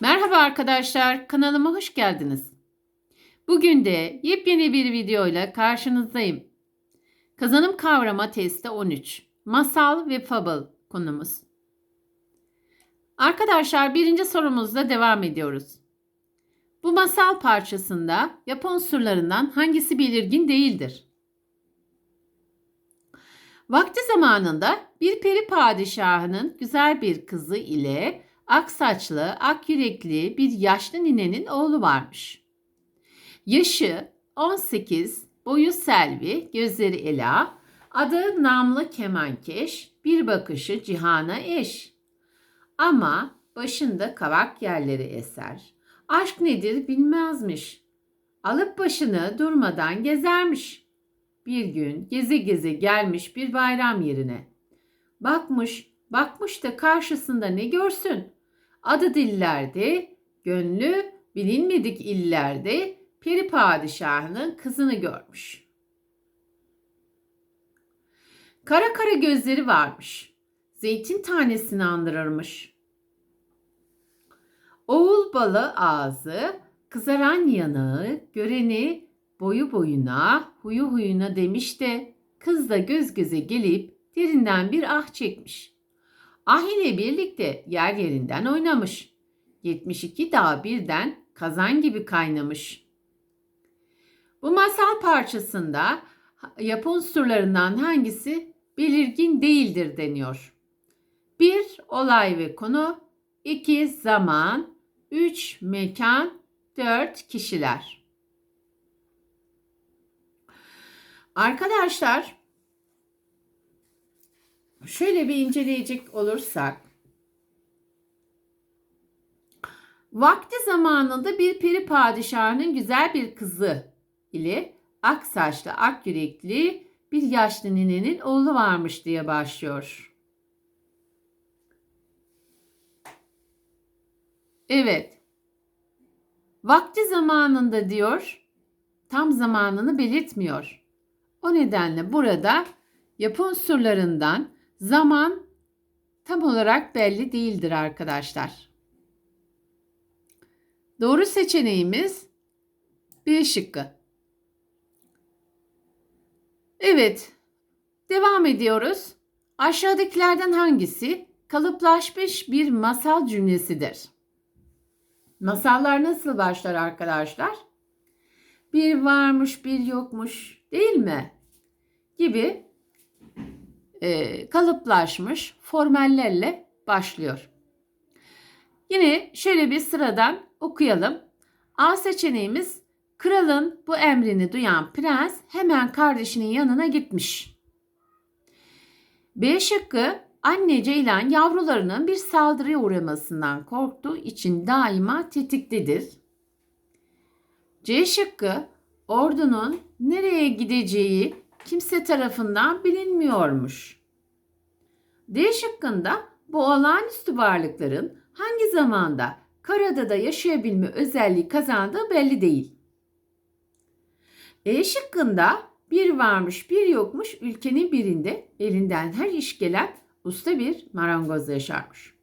Merhaba arkadaşlar, kanalıma hoş geldiniz. Bugün de yepyeni bir videoyla karşınızdayım. Kazanım kavrama testi 13. Masal ve fable konumuz. Arkadaşlar birinci sorumuzla devam ediyoruz. Bu masal parçasında Japon surlarından hangisi belirgin değildir? Vakti zamanında bir peri padişahının güzel bir kızı ile ak saçlı, ak yürekli bir yaşlı ninenin oğlu varmış. Yaşı 18, boyu selvi, gözleri ela, adı namlı kemankeş, bir bakışı cihana eş. Ama başında kavak yerleri eser. Aşk nedir bilmezmiş. Alıp başını durmadan gezermiş. Bir gün geze geze gelmiş bir bayram yerine. Bakmış, bakmış da karşısında ne görsün? Adı dillerde, gönlü bilinmedik illerde peri padişahının kızını görmüş. Kara kara gözleri varmış. Zeytin tanesini andırırmış. Oğul balı ağzı, kızaran yanığı, göreni boyu boyuna, huyu huyuna demiş de kız da göz göze gelip derinden bir ah çekmiş. Ah ile birlikte yer yerinden oynamış. 72 dağ birden kazan gibi kaynamış. Bu masal parçasında Japon surlarından hangisi belirgin değildir deniyor. 1. Olay ve konu 2. Zaman 3. Mekan 4. Kişiler Arkadaşlar şöyle bir inceleyecek olursak Vakti zamanında bir peri padişahının güzel bir kızı ile ak saçlı, ak yürekli bir yaşlı ninenin oğlu varmış diye başlıyor. Evet. Vakti zamanında diyor, tam zamanını belirtmiyor. O nedenle burada Japon surlarından zaman tam olarak belli değildir arkadaşlar. Doğru seçeneğimiz B şıkkı. Evet, devam ediyoruz. Aşağıdakilerden hangisi kalıplaşmış bir masal cümlesidir? Masallar nasıl başlar arkadaşlar? Bir varmış, bir yokmuş, değil mi? Gibi e, kalıplaşmış formellerle başlıyor. Yine şöyle bir sıradan okuyalım. A seçeneğimiz kralın bu emrini duyan prens hemen kardeşinin yanına gitmiş. B şıkkı anne ceylan yavrularının bir saldırıya uğramasından korktuğu için daima tetiktedir. C şıkkı ordunun nereye gideceği kimse tarafından bilinmiyormuş. D şıkkında bu olağanüstü varlıkların hangi zamanda karada da yaşayabilme özelliği kazandığı belli değil. E şıkkında bir varmış bir yokmuş ülkenin birinde elinden her iş gelen usta bir marangoz yaşarmış.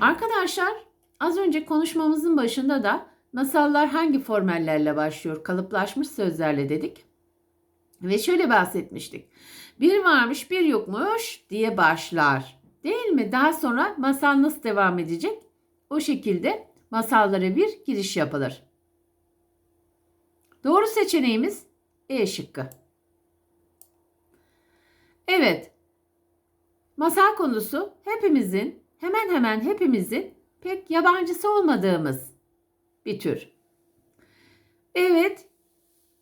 Arkadaşlar az önce konuşmamızın başında da masallar hangi formellerle başlıyor kalıplaşmış sözlerle dedik. Ve şöyle bahsetmiştik. Bir varmış bir yokmuş diye başlar. Değil mi? Daha sonra masal nasıl devam edecek? O şekilde masallara bir giriş yapılır. Doğru seçeneğimiz E şıkkı. Evet. Masal konusu hepimizin, hemen hemen hepimizin pek yabancısı olmadığımız bir tür. Evet.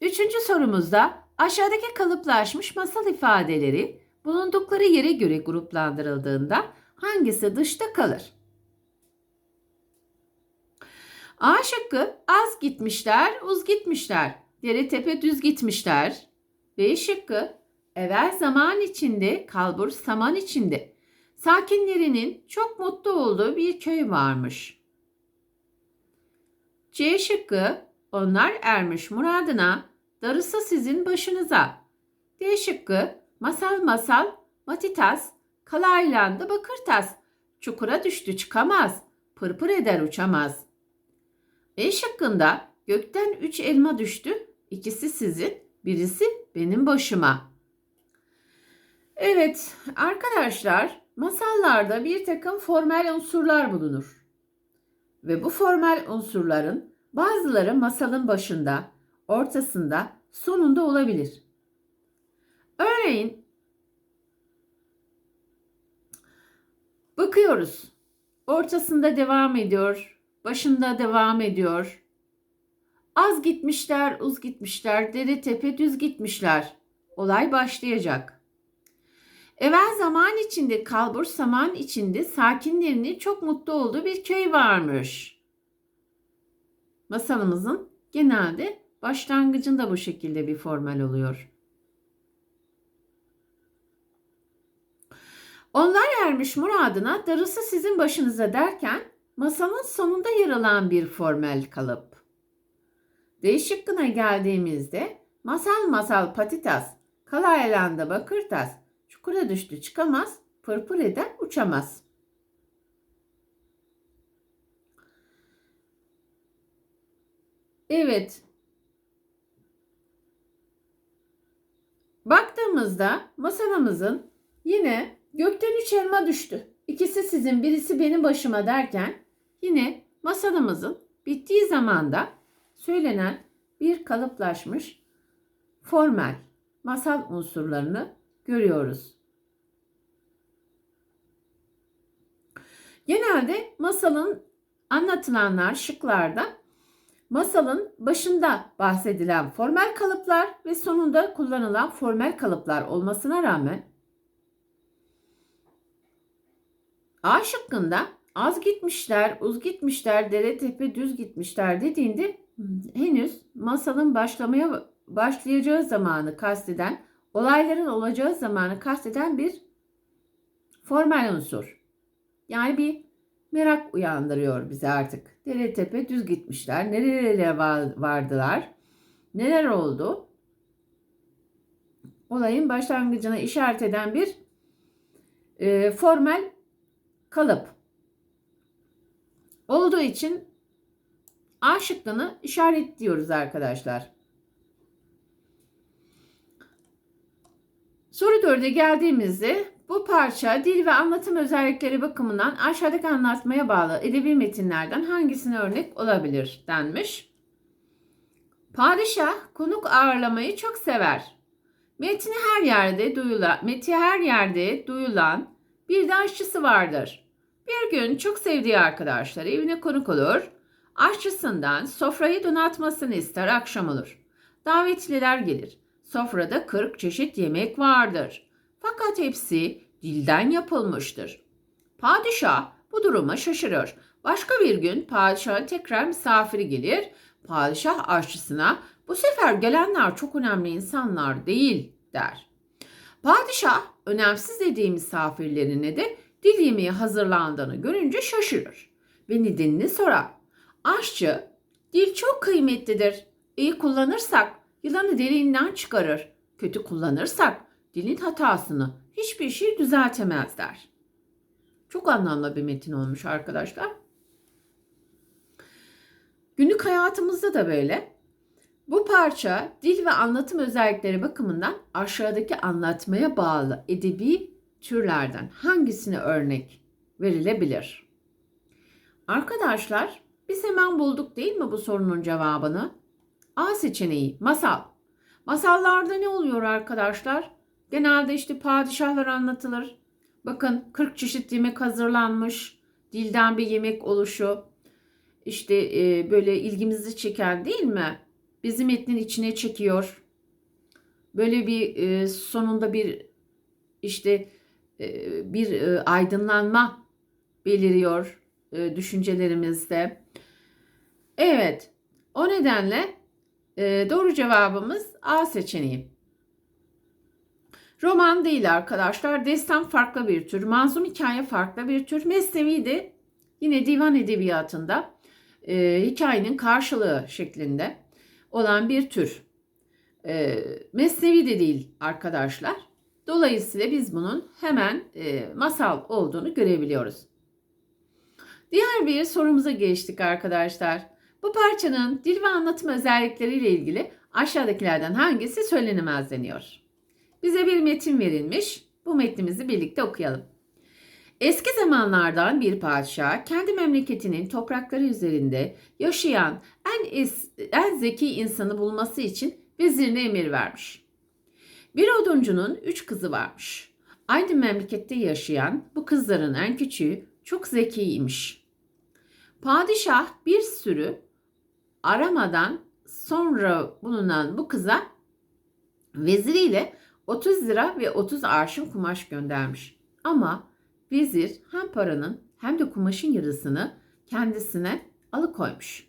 Üçüncü sorumuzda aşağıdaki kalıplaşmış masal ifadeleri bulundukları yere göre gruplandırıldığında hangisi dışta kalır? A şıkkı az gitmişler, uz gitmişler. Dere tepe düz gitmişler. B şıkkı evvel zaman içinde, kalbur saman içinde. Sakinlerinin çok mutlu olduğu bir köy varmış. C şıkkı onlar ermiş muradına, darısı sizin başınıza. D şıkkı masal masal, matitas, kalaylandı bakırtas. Çukura düştü çıkamaz. pırpır eder uçamaz. E şıkkında gökten üç elma düştü. İkisi sizin, birisi benim başıma. Evet arkadaşlar masallarda bir takım formel unsurlar bulunur. Ve bu formel unsurların bazıları masalın başında, ortasında, sonunda olabilir. Örneğin bakıyoruz. Ortasında devam ediyor, başında devam ediyor. Az gitmişler, uz gitmişler, dere tepe düz gitmişler. Olay başlayacak. Evvel zaman içinde, kalbur zaman içinde sakinlerinin çok mutlu olduğu bir köy varmış. Masalımızın genelde başlangıcında bu şekilde bir formel oluyor. Onlar ermiş muradına darısı sizin başınıza derken masalın sonunda yer alan bir formel kalıp. D şıkkına geldiğimizde masal masal patitas, kalayalanda bakırtas, çukura düştü çıkamaz, pırpır eder uçamaz. Evet. Baktığımızda masalımızın yine gökten üç elma düştü. İkisi sizin birisi benim başıma derken yine masalımızın bittiği zamanda söylenen bir kalıplaşmış formel masal unsurlarını görüyoruz. Genelde masalın anlatılanlar şıklarda masalın başında bahsedilen formel kalıplar ve sonunda kullanılan formel kalıplar olmasına rağmen A şıkkında az gitmişler, uz gitmişler, dere tepe düz gitmişler dediğinde henüz masalın başlamaya başlayacağı zamanı kasteden, olayların olacağı zamanı kasteden bir formel unsur. Yani bir merak uyandırıyor bize artık. Dere tepe düz gitmişler. Nerelere vardılar? Neler oldu? Olayın başlangıcına işaret eden bir e, formel kalıp olduğu için A şıkkını işaretliyoruz arkadaşlar. Soru 4'e geldiğimizde bu parça dil ve anlatım özellikleri bakımından aşağıdaki anlatmaya bağlı edebi metinlerden hangisine örnek olabilir denmiş. Padişah konuk ağırlamayı çok sever. Metni her yerde duyulan, meti her yerde duyulan bir de aşçısı vardır. Bir gün çok sevdiği arkadaşlar evine konuk olur. Aşçısından sofrayı donatmasını ister akşam olur. Davetliler gelir. Sofrada 40 çeşit yemek vardır. Fakat hepsi dilden yapılmıştır. Padişah bu duruma şaşırır. Başka bir gün padişahın tekrar misafiri gelir. Padişah aşçısına bu sefer gelenler çok önemli insanlar değil der. Padişah önemsiz dediği misafirlerine de dil yemeği hazırlandığını görünce şaşırır ve nedenini sorar. Aşçı, dil çok kıymetlidir. İyi kullanırsak yılanı deliğinden çıkarır. Kötü kullanırsak dilin hatasını hiçbir şey düzeltemezler. Çok anlamlı bir metin olmuş arkadaşlar. Günlük hayatımızda da böyle. Bu parça dil ve anlatım özellikleri bakımından aşağıdaki anlatmaya bağlı edebi türlerden hangisine örnek verilebilir? Arkadaşlar biz hemen bulduk değil mi bu sorunun cevabını? A seçeneği masal. Masallarda ne oluyor arkadaşlar? Genelde işte padişahlar anlatılır. Bakın 40 çeşit yemek hazırlanmış. Dilden bir yemek oluşu. İşte e, böyle ilgimizi çeken değil mi? Bizi metnin içine çekiyor. Böyle bir e, sonunda bir işte e, bir e, aydınlanma beliriyor e, düşüncelerimizde. Evet. O nedenle e, doğru cevabımız A seçeneği. Roman değil arkadaşlar. Destan farklı bir tür. Manzum hikaye farklı bir tür. Mesnevi de yine divan edebiyatında e, hikayenin karşılığı şeklinde olan bir tür. E, mesnevi de değil arkadaşlar. Dolayısıyla biz bunun hemen e, masal olduğunu görebiliyoruz. Diğer bir sorumuza geçtik arkadaşlar. Bu parçanın dil ve anlatım özellikleriyle ilgili aşağıdakilerden hangisi söylenemez deniyor. Bize bir metin verilmiş. Bu metnimizi birlikte okuyalım. Eski zamanlardan bir padişah kendi memleketinin toprakları üzerinde yaşayan en, es, en zeki insanı bulması için vezirine emir vermiş. Bir oduncunun üç kızı varmış. Aynı memlekette yaşayan bu kızların en küçüğü çok zekiymiş. Padişah bir sürü aramadan sonra bulunan bu kıza veziriyle 30 lira ve 30 arşın kumaş göndermiş. Ama vezir hem paranın hem de kumaşın yarısını kendisine alıkoymuş.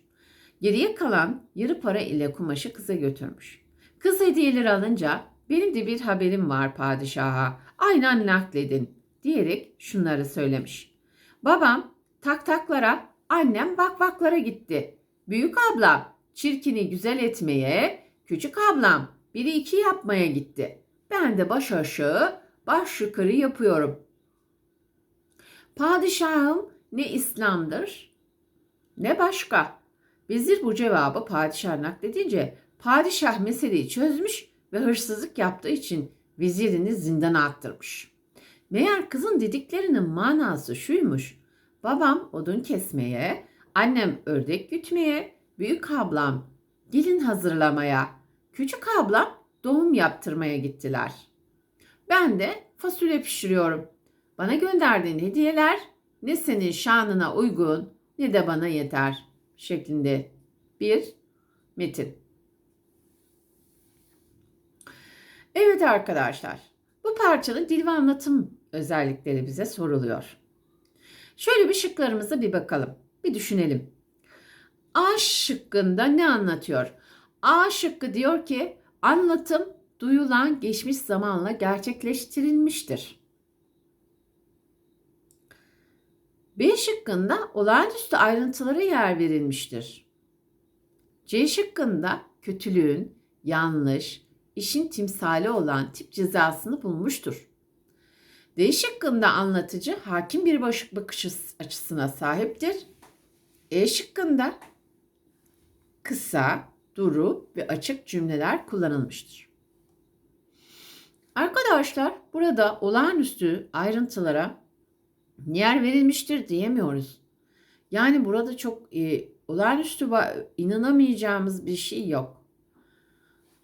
Geriye kalan yarı para ile kumaşı kıza götürmüş. Kız hediyeleri alınca benim de bir haberim var padişaha. Aynen nakledin diyerek şunları söylemiş. Babam tak taklara, annem bakvaklara gitti. Büyük ablam çirkini güzel etmeye, küçük ablam biri iki yapmaya gitti. Ben de baş aşağı, baş yukarı yapıyorum. Padişahım ne İslam'dır ne başka. Vezir bu cevabı padişah nakledince padişah meseleyi çözmüş ve hırsızlık yaptığı için vezirini zindana attırmış. Meğer kızın dediklerinin manası şuymuş. Babam odun kesmeye, annem ördek gütmeye, büyük ablam gelin hazırlamaya, küçük ablam doğum yaptırmaya gittiler. Ben de fasulye pişiriyorum. Bana gönderdiğin hediyeler ne senin şanına uygun ne de bana yeter şeklinde bir metin. Evet arkadaşlar, bu parçanın dil ve anlatım özellikleri bize soruluyor. Şöyle bir şıklarımıza bir bakalım, bir düşünelim. A şıkkında ne anlatıyor? A şıkkı diyor ki anlatım duyulan geçmiş zamanla gerçekleştirilmiştir. B şıkkında olağanüstü ayrıntılara yer verilmiştir. C şıkkında kötülüğün, yanlış, işin timsali olan tip cezasını bulmuştur. D şıkkında anlatıcı hakim bir bakış açısına sahiptir. E şıkkında kısa, duru ve açık cümleler kullanılmıştır. Arkadaşlar burada olağanüstü ayrıntılara yer verilmiştir diyemiyoruz. Yani burada çok e, olağanüstü inanamayacağımız bir şey yok.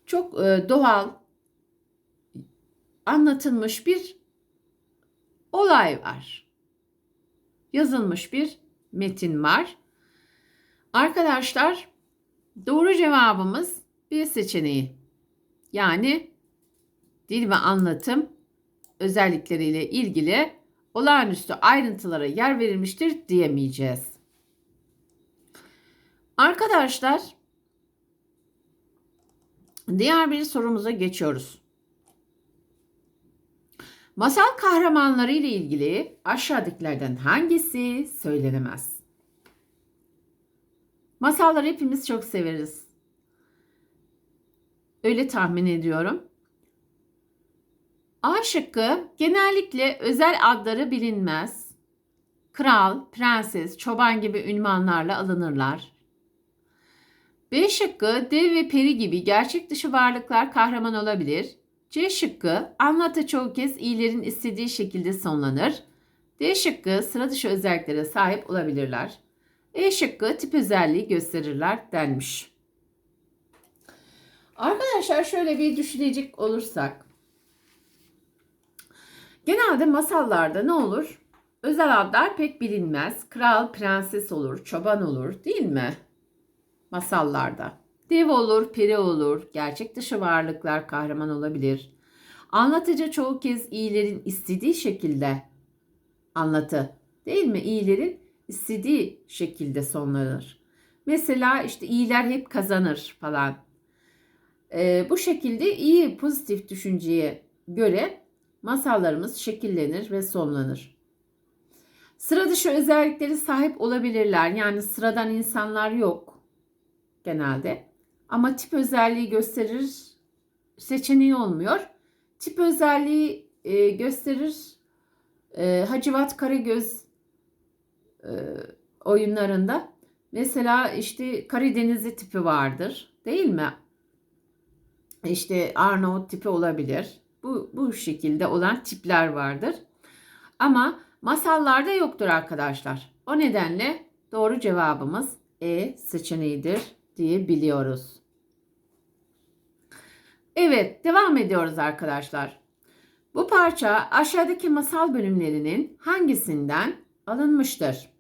Çok e, doğal anlatılmış bir olay var. Yazılmış bir metin var. Arkadaşlar doğru cevabımız bir seçeneği. Yani dil ve anlatım özellikleriyle ilgili olağanüstü ayrıntılara yer verilmiştir diyemeyeceğiz. Arkadaşlar diğer bir sorumuza geçiyoruz. Masal kahramanları ile ilgili aşağıdakilerden hangisi söylenemez? Masalları hepimiz çok severiz. Öyle tahmin ediyorum. A şıkkı genellikle özel adları bilinmez. Kral, prenses, çoban gibi ünvanlarla alınırlar. B şıkkı dev ve peri gibi gerçek dışı varlıklar kahraman olabilir. C şıkkı anlatı çoğu kez iyilerin istediği şekilde sonlanır. D şıkkı sıra dışı özelliklere sahip olabilirler. E şıkkı tip özelliği gösterirler denmiş. Arkadaşlar şöyle bir düşünecek olursak Genelde masallarda ne olur? Özel adlar pek bilinmez. Kral, prenses olur, çoban olur değil mi? Masallarda. Dev olur, peri olur, gerçek dışı varlıklar kahraman olabilir. Anlatıcı çoğu kez iyilerin istediği şekilde anlatı değil mi? İyilerin istediği şekilde sonlanır. Mesela işte iyiler hep kazanır falan. Ee, bu şekilde iyi pozitif düşünceye göre masallarımız şekillenir ve sonlanır. Sıra dışı özellikleri sahip olabilirler. Yani sıradan insanlar yok genelde. Ama tip özelliği gösterir seçeneği olmuyor. Tip özelliği e, gösterir e, Hacivat Karagöz e, oyunlarında mesela işte Karadenizli tipi vardır değil mi? İşte Arnavut tipi olabilir. Bu, bu şekilde olan tipler vardır. Ama masallarda yoktur arkadaşlar. O nedenle doğru cevabımız E seçeneğidir diye biliyoruz. Evet, devam ediyoruz arkadaşlar. Bu parça aşağıdaki masal bölümlerinin hangisinden alınmıştır?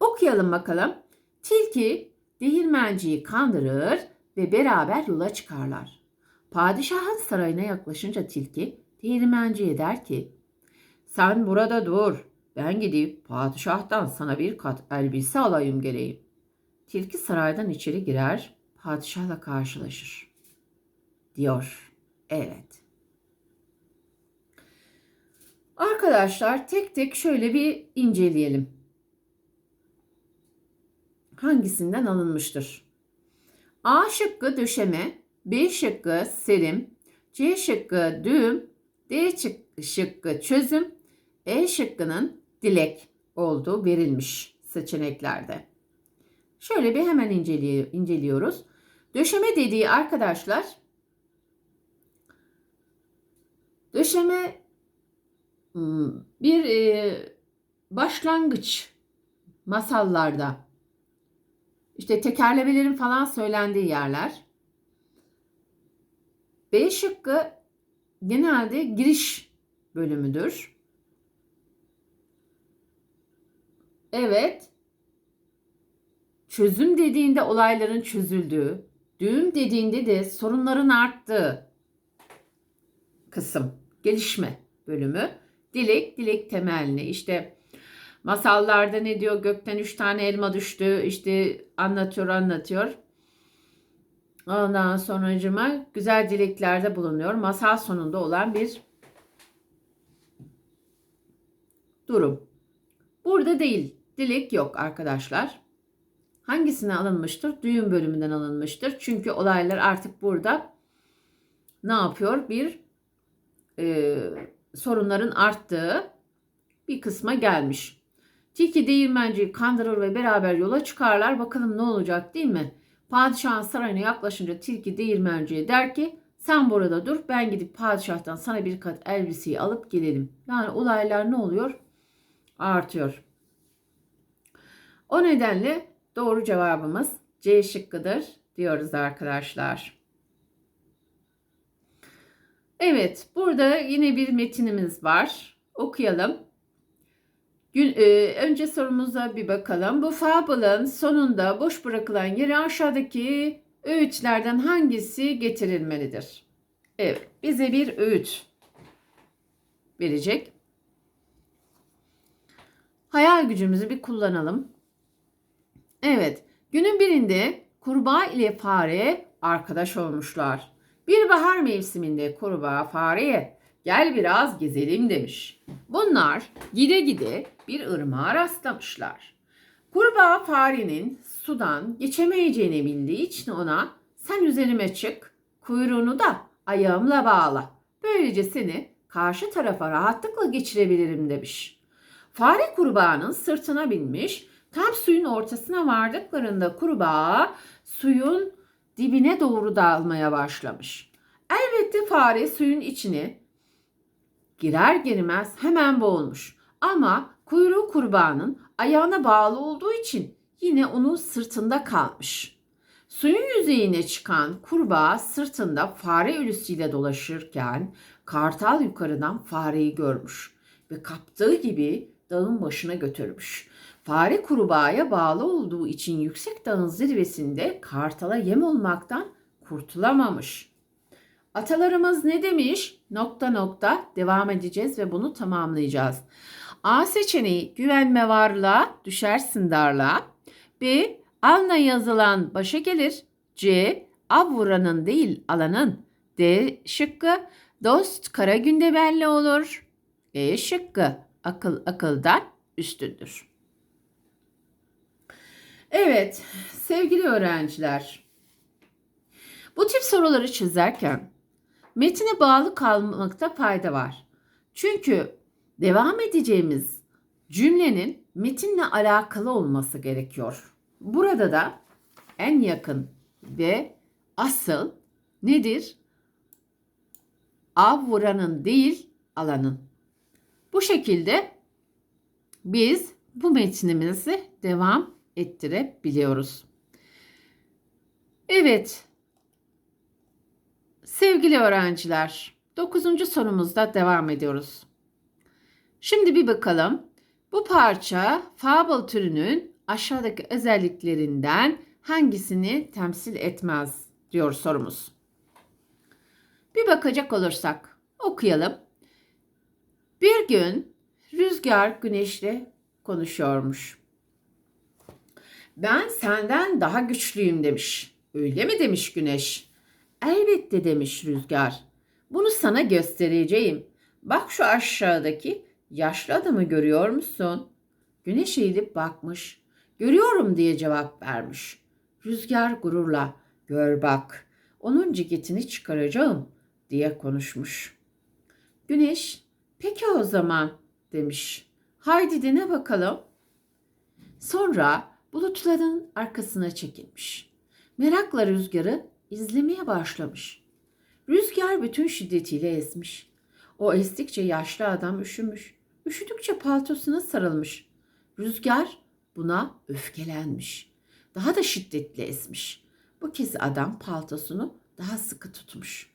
Okuyalım bakalım. Tilki değirmenciyi kandırır ve beraber yola çıkarlar. Padişahın sarayına yaklaşınca tilki değirmenciye der ki sen burada dur ben gidip padişahtan sana bir kat elbise alayım geleyim. Tilki saraydan içeri girer padişahla karşılaşır diyor. Evet. Arkadaşlar tek tek şöyle bir inceleyelim. Hangisinden alınmıştır? A şıkkı döşeme, B şıkkı serim, C şıkkı düğüm, D şıkkı çözüm, E şıkkının dilek olduğu verilmiş seçeneklerde. Şöyle bir hemen inceliyoruz. Döşeme dediği arkadaşlar döşeme bir başlangıç masallarda işte tekerlemelerin falan söylendiği yerler. B şıkkı genelde giriş bölümüdür. Evet. Çözüm dediğinde olayların çözüldüğü, düğüm dediğinde de sorunların arttığı kısım, gelişme bölümü. Dilek, dilek temelli. İşte masallarda ne diyor? Gökten üç tane elma düştü. İşte anlatıyor, anlatıyor. Ondan sonracıma güzel dileklerde bulunuyor. Masal sonunda olan bir durum. Burada değil. Dilek yok arkadaşlar. Hangisine alınmıştır? Düğün bölümünden alınmıştır. Çünkü olaylar artık burada ne yapıyor? Bir e, sorunların arttığı bir kısma gelmiş. Tilki değirmenciyi kandırır ve beraber yola çıkarlar. Bakalım ne olacak değil mi? Padişahın sarayına yaklaşınca tilki değirmenciye der ki sen burada dur ben gidip padişahtan sana bir kat elbiseyi alıp gelelim. Yani olaylar ne oluyor? Artıyor. O nedenle doğru cevabımız C şıkkıdır diyoruz arkadaşlar. Evet, burada yine bir metinimiz var. Okuyalım. Gün, e, önce sorumuza bir bakalım. Bu fable'ın sonunda boş bırakılan yere aşağıdaki öğütlerden hangisi getirilmelidir? Evet, bize bir öğüt verecek. Hayal gücümüzü bir kullanalım. Evet, günün birinde kurbağa ile fare arkadaş olmuşlar. Bir bahar mevsiminde kurbağa fareye gel biraz gezelim demiş. Bunlar gide gide bir ırmağa rastlamışlar. Kurbağa farenin sudan geçemeyeceğini bildiği için ona sen üzerime çık, kuyruğunu da ayağımla bağla. Böylece seni karşı tarafa rahatlıkla geçirebilirim demiş. Fare kurbağanın sırtına binmiş, tam suyun ortasına vardıklarında kurbağa suyun dibine doğru dalmaya başlamış. Elbette fare suyun içine girer girmez hemen boğulmuş. Ama kuyruğu kurbağanın ayağına bağlı olduğu için yine onun sırtında kalmış. Suyun yüzeyine çıkan kurbağa sırtında fare ölüsüyle dolaşırken kartal yukarıdan fareyi görmüş ve kaptığı gibi dağın başına götürmüş. Fare kurbağaya bağlı olduğu için yüksek dağın zirvesinde kartala yem olmaktan kurtulamamış. Atalarımız ne demiş? Nokta nokta devam edeceğiz ve bunu tamamlayacağız. A seçeneği güvenme varlığa düşersin darlığa. B alna yazılan başa gelir. C av vuranın değil alanın. D şıkkı dost kara günde belli olur. E şıkkı akıl akıldan üstündür. Evet sevgili öğrenciler bu tip soruları çözerken metine bağlı kalmakta fayda var. Çünkü devam edeceğimiz cümlenin metinle alakalı olması gerekiyor. Burada da en yakın ve asıl nedir? Av vuranın değil alanın. Bu şekilde biz bu metnimizi devam ettirebiliyoruz. Evet. Sevgili öğrenciler, 9. sorumuzda devam ediyoruz. Şimdi bir bakalım. Bu parça fable türünün aşağıdaki özelliklerinden hangisini temsil etmez diyor sorumuz. Bir bakacak olursak okuyalım. Bir gün rüzgar güneşle konuşuyormuş. Ben senden daha güçlüyüm demiş. Öyle mi demiş güneş. Elbette demiş rüzgar. Bunu sana göstereceğim. Bak şu aşağıdaki yaşlı adamı görüyor musun? Güneş eğilip bakmış. Görüyorum diye cevap vermiş. Rüzgar gururla gör bak onun ceketini çıkaracağım diye konuşmuş. Güneş peki o zaman demiş. Haydi dene bakalım. Sonra bulutların arkasına çekilmiş. Merakla rüzgarı izlemeye başlamış. Rüzgar bütün şiddetiyle esmiş. O estikçe yaşlı adam üşümüş. Üşüdükçe paltosuna sarılmış. Rüzgar buna öfkelenmiş. Daha da şiddetli esmiş. Bu kez adam paltosunu daha sıkı tutmuş.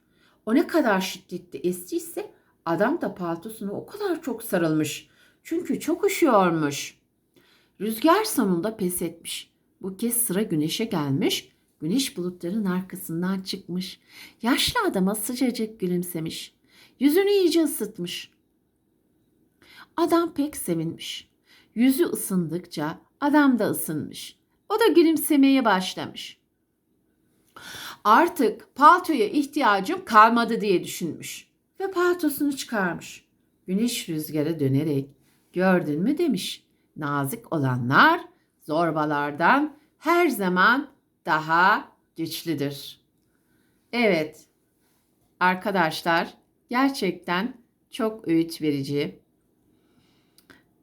O ne kadar şiddetli estiyse adam da paltosuna o kadar çok sarılmış. Çünkü çok üşüyormuş. Rüzgar sonunda pes etmiş. Bu kez sıra güneşe gelmiş. Güneş bulutların arkasından çıkmış. Yaşlı adama sıcacık gülümsemiş. Yüzünü iyice ısıtmış. Adam pek sevinmiş. Yüzü ısındıkça adam da ısınmış. O da gülümsemeye başlamış. Artık paltoya ihtiyacım kalmadı diye düşünmüş ve paltosunu çıkarmış. Güneş rüzgara dönerek gördün mü demiş. Nazik olanlar zorbalardan her zaman daha güçlüdür. Evet arkadaşlar gerçekten çok öğüt verici.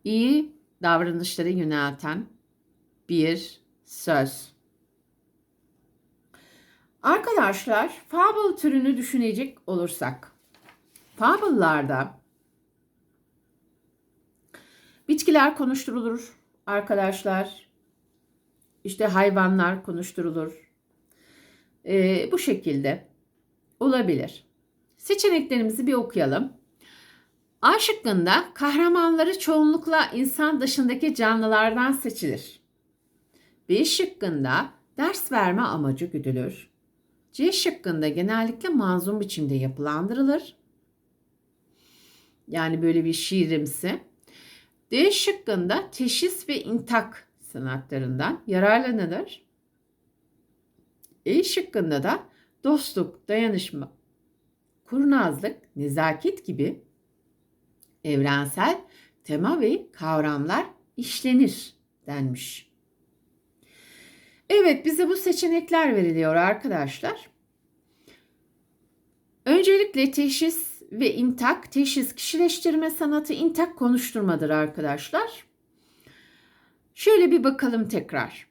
İyi davranışları yönelten bir söz. Arkadaşlar fable türünü düşünecek olursak fable'larda bitkiler konuşturulur arkadaşlar. İşte hayvanlar konuşturulur. Ee, bu şekilde olabilir. Seçeneklerimizi bir okuyalım. A şıkkında kahramanları çoğunlukla insan dışındaki canlılardan seçilir. B şıkkında ders verme amacı güdülür. C şıkkında genellikle manzum biçimde yapılandırılır. Yani böyle bir şiirimsi. D şıkkında teşhis ve intak sanatlarından yararlanılır. E şıkkında da dostluk, dayanışma, kurnazlık, nezaket gibi evrensel tema ve kavramlar işlenir denmiş. Evet bize bu seçenekler veriliyor arkadaşlar. Öncelikle teşhis ve intak, teşhis kişileştirme sanatı, intak konuşturmadır arkadaşlar. Şöyle bir bakalım tekrar.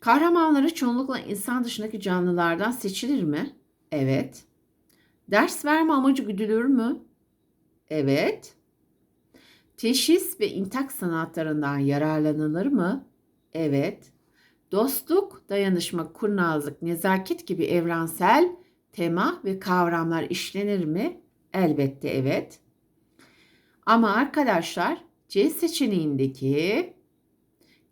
Kahramanları çoğunlukla insan dışındaki canlılardan seçilir mi? Evet. Ders verme amacı güdülür mü? Evet. Teşhis ve intak sanatlarından yararlanılır mı? Evet. Dostluk, dayanışma, kurnazlık, nezaket gibi evrensel tema ve kavramlar işlenir mi? Elbette evet. Ama arkadaşlar C seçeneğindeki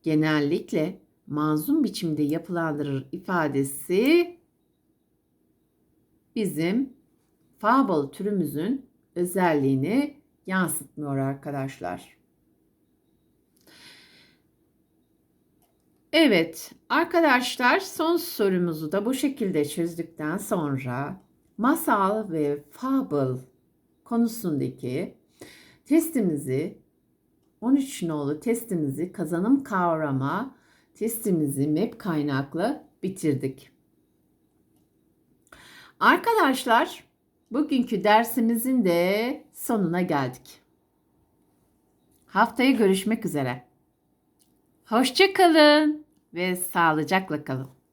genellikle manzum biçimde yapılandırır ifadesi bizim fable türümüzün özelliğini yansıtmıyor arkadaşlar. Evet arkadaşlar son sorumuzu da bu şekilde çözdükten sonra masal ve fable konusundaki testimizi 13 nolu testimizi kazanım kavrama testimizi map kaynaklı bitirdik. Arkadaşlar bugünkü dersimizin de sonuna geldik. Haftaya görüşmek üzere. Hoşça kalın ve sağlıcakla kalın.